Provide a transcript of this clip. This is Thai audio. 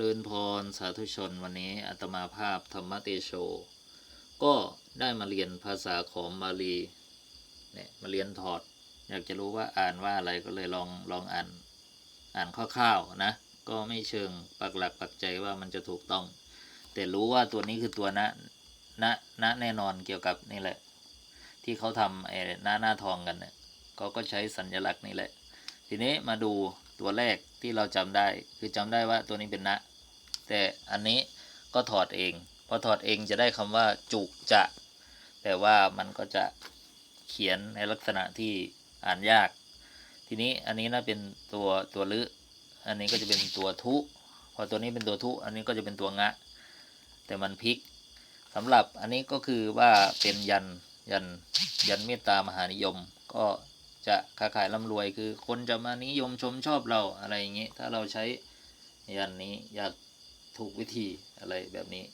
เริญพรสาธุชนวันนี้อาตมาภาพธรรมเตโช ก็ได้มาเรียนภาษาของบาลีเนี่ยมาเรียนถอด อยากจะรู้ว่าอ่านว่าอะไรก็เลยลองลองอ่านอ่านคร่าวๆนะ ก็ไม่เชิงปักหลักปักใจว่ามันจะถูกต้อง แต่รู้ว่าตัวนี้คือตัวนะนะนแน่นอนเกี่ยวกับนี่แหละ ที่เขาทำไอ้หน้าหน้าทองกันเนี่ยเขาก็ใช้สัญลักษณ์นี่แหละ ทีนี้มาดู ตัวแรกที่เราจำได้ คือจำได้ว่าตัวนี้เป็นนะ แต่อันนี้ก็ถอดเอง พอถอดเองจะได้คำว่าจุจะ แต่ว่ามันก็จะเขียนในลักษณะที่อ่านยาก ทีนี้อันนี้นะเป็นตัวตัวลึอันนี้ก็จะเป็นตัวทุพอตัวนี้เป็นตัวทุ อันนี้ก็จะเป็นตัวงะ แต่มันพลิกสำหรับอันนี้ก็คือว่าเป็นยันยันยันเมตตามหานิยม ก็ จะค้าขายร่ำรวยคือคนจะมานิยมชมชอบเราอะไรอย่างนี้ถ้าเราใช้ยันนี้อยากถูกวิธีอะไรแบบนี้